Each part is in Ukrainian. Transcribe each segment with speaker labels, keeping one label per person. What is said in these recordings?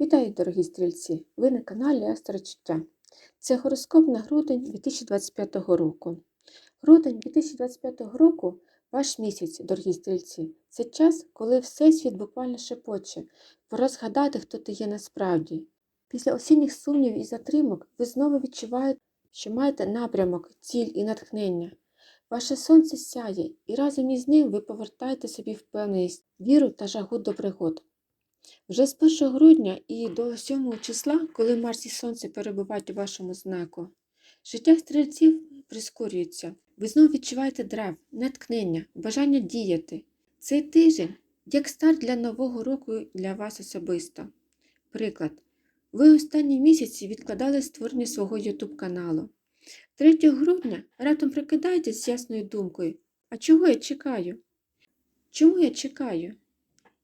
Speaker 1: Вітаю, дорогі стрільці! Ви на каналі Астрочуття. Це гороскоп на грудень 2025 року. Грудень 2025 року ваш місяць, дорогі стрільці, це час, коли Всесвіт буквально шепоче, пора згадати, хто ти є насправді. Після осінніх сумнів і затримок ви знову відчуваєте, що маєте напрямок, ціль і натхнення. Ваше сонце сяє, і разом із ним ви повертаєте собі впевненість, віру та жагу до пригод. Вже з 1 грудня і до 7 числа, коли Марс і Сонце перебувають у вашому знаку, життя стрільців прискорюється. Ви знову відчуваєте драйв, натхнення, бажання діяти. Цей тиждень як старт для нового року для вас особисто. Приклад. Ви останні місяці відкладали створення свого YouTube каналу. 3 грудня раптом прикидаєтесь з ясною думкою. А чого я чекаю? Чому я чекаю?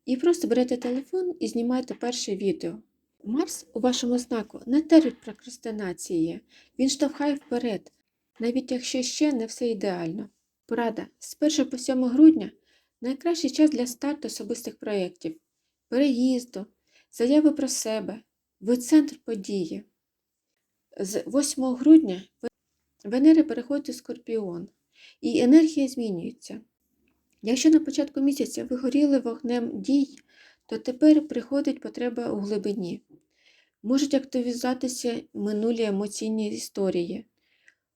Speaker 1: І просто берете телефон і знімаєте перше відео. Марс у вашому знаку не терпить прокрастинації, він штовхає вперед, навіть якщо ще не все ідеально. Порада з 1 по 7 грудня найкращий час для старту особистих проєктів, переїзду, заяви про себе, ви центр події. З 8 грудня Венера переходить у Скорпіон, і енергія змінюється. Якщо на початку місяця ви горіли вогнем дій, то тепер приходить потреба у глибині. Можуть активізуватися минулі емоційні історії.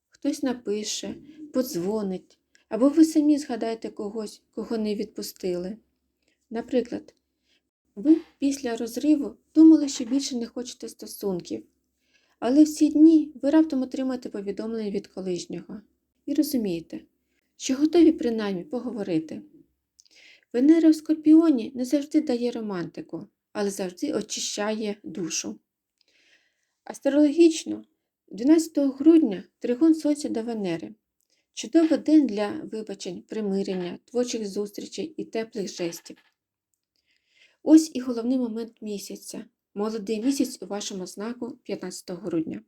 Speaker 1: Хтось напише, подзвонить, або ви самі згадаєте когось, кого не відпустили. Наприклад, ви після розриву думали, що більше не хочете стосунків, але в ці дні ви раптом отримаєте повідомлення від колишнього і розумієте, що готові принаймні поговорити. Венера в Скорпіоні не завжди дає романтику, але завжди очищає душу. Астрологічно, 12 грудня тригон Сонця до Венери. Чудовий день для вибачень, примирення, творчих зустрічей і теплих жестів. Ось і головний момент місяця. Молодий місяць у вашому знаку 15 грудня.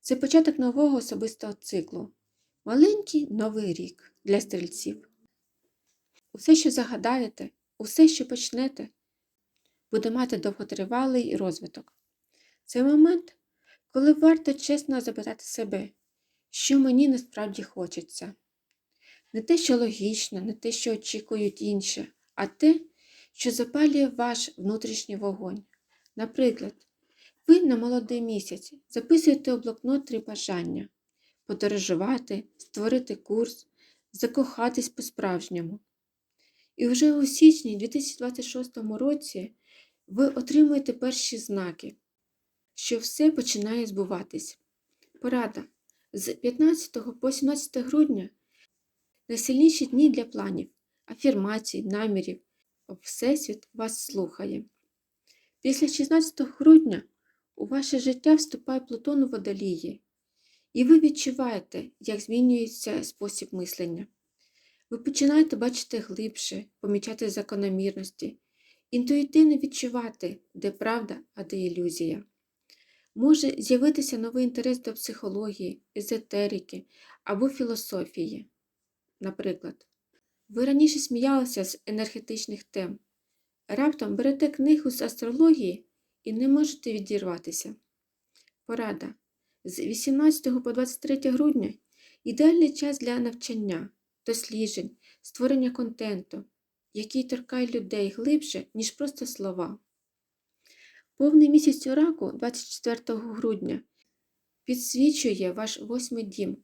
Speaker 1: Це початок нового особистого циклу. Маленький новий рік для стрільців. Усе, що загадаєте, усе, що почнете, буде мати довготривалий розвиток. Це момент, коли варто чесно запитати себе, що мені насправді хочеться. Не те, що логічно, не те, що очікують інші, а те, що запалює ваш внутрішній вогонь. Наприклад, ви на молодий місяць записуєте у блокнот три бажання подорожувати, створити курс, закохатись по-справжньому. І вже у січні 2026 році ви отримуєте перші знаки, що все починає збуватись. Порада з 15 по 17 грудня найсильніші дні для планів, афірмацій, намірів. Всесвіт вас слухає. Після 16 грудня у ваше життя вступає Плутон у водолії, і ви відчуваєте, як змінюється спосіб мислення. Ви починаєте бачити глибше, помічати закономірності, інтуїтивно відчувати, де правда, а де ілюзія. Може з'явитися новий інтерес до психології, езотерики або філософії. Наприклад, ви раніше сміялися з енергетичних тем, раптом берете книгу з астрології і не можете відірватися. Порада. З 18 по 23 грудня ідеальний час для навчання, досліджень, створення контенту, який торкає людей глибше, ніж просто слова. Повний місяць раку 24 грудня підсвічує ваш восьмий дім,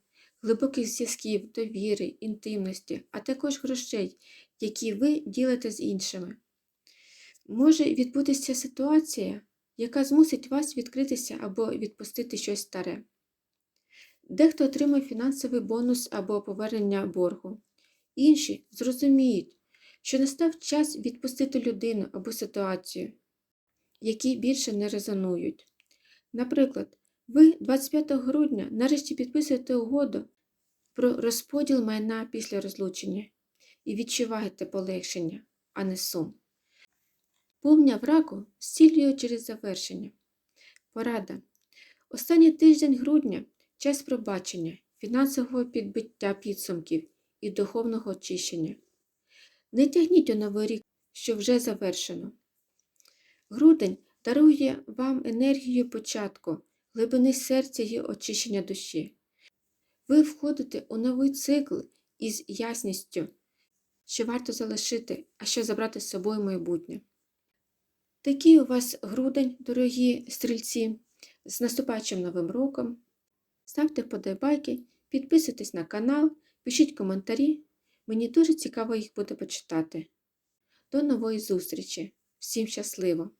Speaker 1: глибоких зв'язків, довіри, інтимності, а також грошей, які ви ділите з іншими. Може відбутися ситуація, яка змусить вас відкритися або відпустити щось старе. Дехто отримає фінансовий бонус або повернення боргу. Інші зрозуміють, що настав час відпустити людину або ситуацію, які більше не резонують. Наприклад, ви 25 грудня нарешті підписуєте угоду про розподіл майна після розлучення і відчуваєте полегшення, а не сум. Повня раку зцілює через завершення. Порада. Останній тиждень грудня час пробачення, фінансового підбиття підсумків і духовного очищення. Не тягніть у новий рік, що вже завершено. Грудень дарує вам енергію початку, глибини серця і очищення душі. Ви входите у новий цикл із ясністю, що варто залишити, а що забрати з собою майбутнє. Такий у вас грудень, дорогі стрільці, з наступаючим новим роком. Ставте вподобайки, підписуйтесь на канал, пишіть коментарі. Мені дуже цікаво їх буде почитати. До нової зустрічі! Всім щасливо!